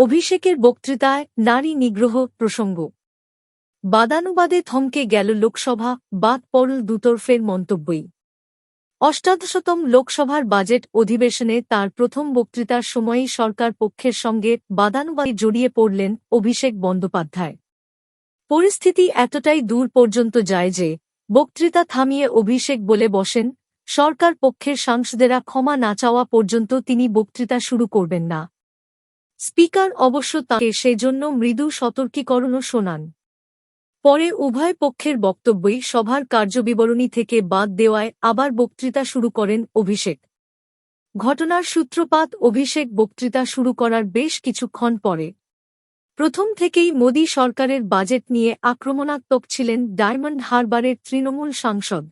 অভিষেকের বক্তৃতায় নারী নিগ্রহ প্রসঙ্গ। বাদানুবাদে থমকে গেল লোকসভা, বাদ পড়ল দুতরফের মন্তব্যই। অষ্টাদশতম লোকসভার বাজেট অধিবেশনে তার প্রথম বক্তৃতার সময়ই সরকার পক্ষের সঙ্গে বাদানুবাদে জড়িয়ে পড়লেন অভিষেক বন্দ্যোপাধ্যায়। পরিস্থিতি এতটাই দূর পর্যন্ত যায় যে, বক্তৃতা থামিয়ে অভিষেক বলে বসেন, সরকার পক্ষের সাংসদেরা ক্ষমা না চাওয়া পর্যন্ত তিনি বক্তৃতা শুরু করবেন না। স্পিকার অবশ্য তাকে সেজন্য মৃদু সতর্কীকরণও শোনান। পরে উভয় পক্ষের বক্তব্যই সভার কার্যবিবরণী থেকে বাদ দেওয়ায় আবার বক্তৃতা শুরু করেন অভিষেক। ঘটনার সূত্রপাত, অভিষেক বক্তৃতা শুরু করার বেশ কিছুক্ষণ পরে। প্রথম থেকেই মোদী সরকারের বাজেট নিয়ে আক্রমণাত্মক ছিলেন ডায়মন্ড হারবারের তৃণমূল সাংসদ।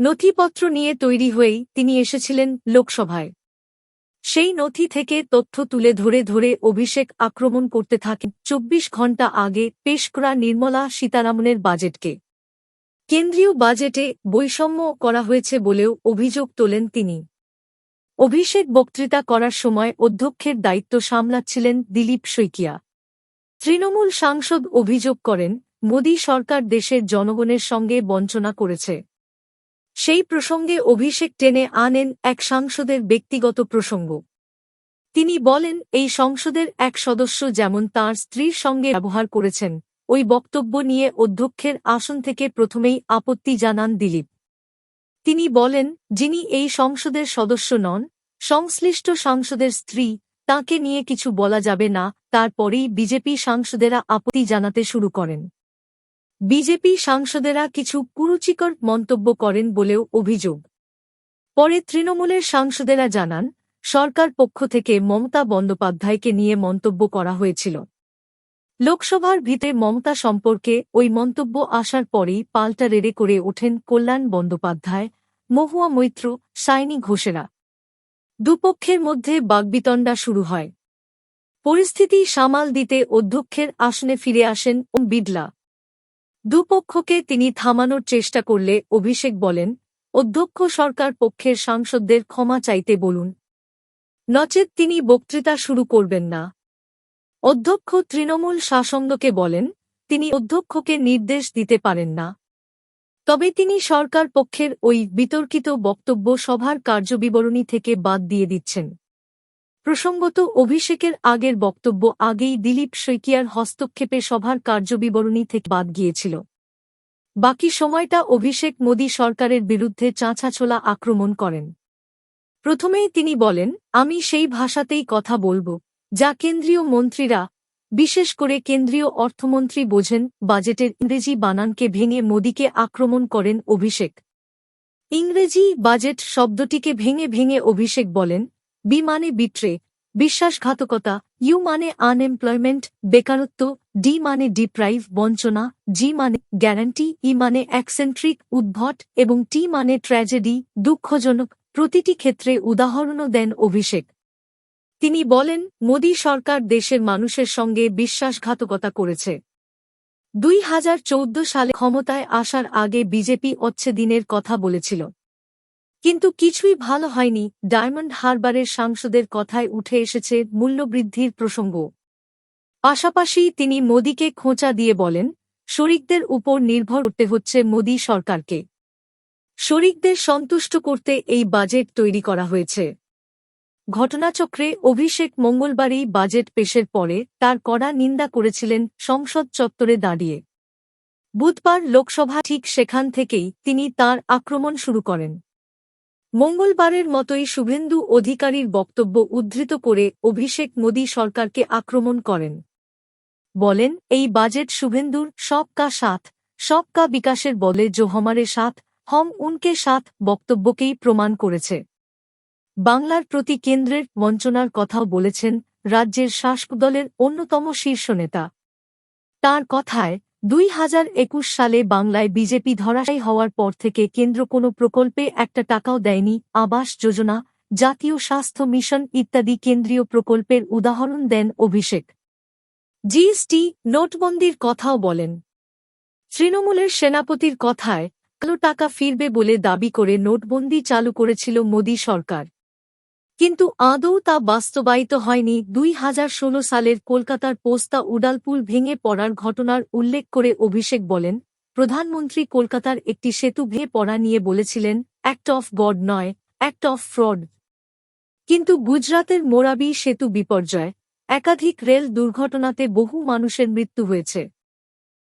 নথিপত্র নিয়ে তৈরি হয়েই তিনি এসেছিলেন লোকসভায়। সেই নথি থেকে তথ্য তুলে ধরে ধরে অভিষেক আক্রমণ করতে থাকেন। চব্বিশ ঘণ্টা আগে পেশ করা নির্মলা সীতারামনের বাজেটকে। কেন্দ্রীয় বাজেটে বৈষম্য করা হয়েছে বলেও অভিযোগ তোলেন তিনি। অভিষেক বক্তৃতা করার সময় অধ্যক্ষের দায়িত্ব সামলাচ্ছিলেন দিলীপ শইকিয়া। তৃণমূল সাংসদ অভিযোগ করেন, মোদী সরকার দেশের জনগণের সঙ্গে বঞ্চনা করেছে। সেই প্রসঙ্গে অভিষেক টেনে আনেন এক সাংসদের ব্যক্তিগত প্রসঙ্গ। তিনি বলেন, এই সংসদের এক সদস্য যেমন তার স্ত্রীর সঙ্গে ব্যবহার করেছেন, ওই বক্তব্য নিয়ে অধ্যক্ষের আসন থেকে প্রথমেই আপত্তি জানান দিলীপ। তিনি বলেন, যিনি এই সংসদের সদস্য নন, সংশ্লিষ্ট সাংসদের স্ত্রী, তাকে নিয়ে কিছু বলা যাবে না, তারপরেই বিজেপি সাংসদেরা আপত্তি জানাতে শুরু করেন। বিজেপি সাংসদেরা কিছু কুরুচিকর মন্তব্য করেন বলেও অভিযোগ। পরে তৃণমূলের সাংসদেরা জানান, সরকার পক্ষ থেকে মমতা বন্দ্যোপাধ্যায়কে নিয়ে মন্তব্য করা হয়েছিল। লোকসভার ভিতরে মমতা সম্পর্কে ওই মন্তব্য আসার পরেই পাল্টা রেড়ে করে ওঠেন কল্যাণ বন্দ্যোপাধ্যায়, মহুয়া মৈত্র সাইনি ঘোষেরা। দুপক্ষের মধ্যে বাগবিতণ্ডা শুরু হয়। পরিস্থিতি সামাল দিতে অধ্যক্ষের আসনে ফিরে আসেন ওম বিড়লা। দুপক্ষকে তিনি থামানোর চেষ্টা করলে, অভিষেক বলেন, অধ্যক্ষ সরকার পক্ষের সাংসদদের ক্ষমা চাইতে বলুন। নচেত তিনি বক্তৃতা শুরু করবেন না। অধ্যক্ষ তৃণমূল শাসঙ্গকে বলেন, তিনি অধ্যক্ষকে নির্দেশ দিতে পারেন না। তবে তিনি সরকার পক্ষের ওই বিতর্কিত বক্তব্য সভার কার্যবিবরণী থেকে বাদ দিয়ে দিচ্ছেন। প্রসঙ্গত, অভিষেকের আগের বক্তব্য আগেই দিলীপ শৈকিয়ার হস্তক্ষেপে সভার কার্যবিবরণী থেকে বাদ গিয়েছিল। বাকি সময়টা অভিষেক মোদী সরকারের বিরুদ্ধে চাঁচাছোলা আক্রমণ করেন। প্রথমেই তিনি বলেন, আমি সেই ভাষাতেই কথা বলব, যা কেন্দ্রীয় মন্ত্রীরা, বিশেষ করে কেন্দ্রীয় অর্থমন্ত্রী বোঝেন, বাজেটের ইংরেজি বানানকে ভেঙে মোদীকে আক্রমণ করেন অভিষেক। ইংরেজি বাজেট শব্দটিকে ভেঙে ভেঙে অভিষেক বলেন বি মানে বিট্রে, বিশ্বাসঘাতকতা, ইউ মানে আনএমপ্লয়মেন্ট, বেকারত্ব, ডি মানে ডিপ্রাইভ, বঞ্চনা, জি মানে গ্যারান্টি, ই মানে অ্যাকসেন্ট্রিক উদ্ভট, এবং টি মানে ট্র্যাজেডি, দুঃখজনক, প্রতিটি ক্ষেত্রে উদাহরণও দেন অভিষেক। তিনি বলেন, মোদী সরকার দেশের মানুষের সঙ্গে বিশ্বাসঘাতকতা করেছে। দুই হাজার চৌদ্দ সালে ক্ষমতায় আসার আগে বিজেপি দিনের কথা বলেছিল। কিন্তু কিছুই ভালো হয়নি। ডায়মন্ড হারবারের সাংসদের কথায় উঠে এসেছে মূল্যবৃদ্ধির প্রসঙ্গ। পাশাপাশি তিনি মোদীকে খোঁচা দিয়ে বলেন, শরিকদের উপর নির্ভর করতে হচ্ছে মোদী সরকারকে। শরিকদের সন্তুষ্ট করতে এই বাজেট তৈরি করা হয়েছে। ঘটনাচক্রে অভিষেক মঙ্গলবারই বাজেট পেশের পরে তার কড়া নিন্দা করেছিলেন সংসদ চত্বরে দাঁড়িয়ে। বুধবার লোকসভা ঠিক সেখান থেকেই তিনি তার আক্রমণ শুরু করেন। মঙ্গলবারের মতোই শুভেন্দু অধিকারীর বক্তব্য উদ্ধৃত করে অভিষেক মোদী সরকারকে আক্রমণ করেন। বলেন, এই বাজেট শুভেন্দুর সব সবকা সাথ, সবকা বিকাশের বলে জো হমারে সাথ, হম উনকে সাথ বক্তব্যকেই প্রমাণ করেছে। বাংলার প্রতি কেন্দ্রের বঞ্চনার কথাও বলেছেন রাজ্যের শাসক দলের অন্যতম শীর্ষ নেতা। তাঁর কথায় দুই হাজার একুশ সালে বাংলায় বিজেপি ধরাশায়ী হওয়ার পর থেকে কেন্দ্র কোনো প্রকল্পে একটা টাকাও দেয়নি, আবাস যোজনা, জাতীয় স্বাস্থ্য মিশন ইত্যাদি কেন্দ্রীয় প্রকল্পের উদাহরণ দেন অভিষেক। জিএসটি নোটবন্দির কথাও বলেন। তৃণমূলের সেনাপতির কথায় কালো টাকা ফিরবে বলে দাবি করে নোটবন্দি চালু করেছিল মোদী সরকার। কিন্তু আদৌ তা বাস্তবায়িত হয়নি। দুই হাজার ষোলো সালের কলকাতার পোস্তা উডালপুল ভেঙে পড়ার ঘটনার উল্লেখ করে অভিষেক বলেন, প্রধানমন্ত্রী কলকাতার একটি সেতু ভেঙে পড়া নিয়ে বলেছিলেন, অ্যাক্ট অফ গড নয়, অ্যাক্ট অফ ফ্রড। কিন্তু গুজরাতের মোরাবি সেতু বিপর্যয়। একাধিক রেল দুর্ঘটনাতে বহু মানুষের মৃত্যু হয়েছে।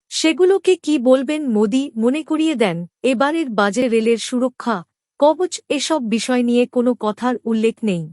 সেগুলোকে কি বলবেন মোদি মনে করিয়ে দেন, এবারের বাজে রেলের সুরক্ষা। কবচ এসব বিষয় নিয়ে কোনো কথার উল্লেখ নেই।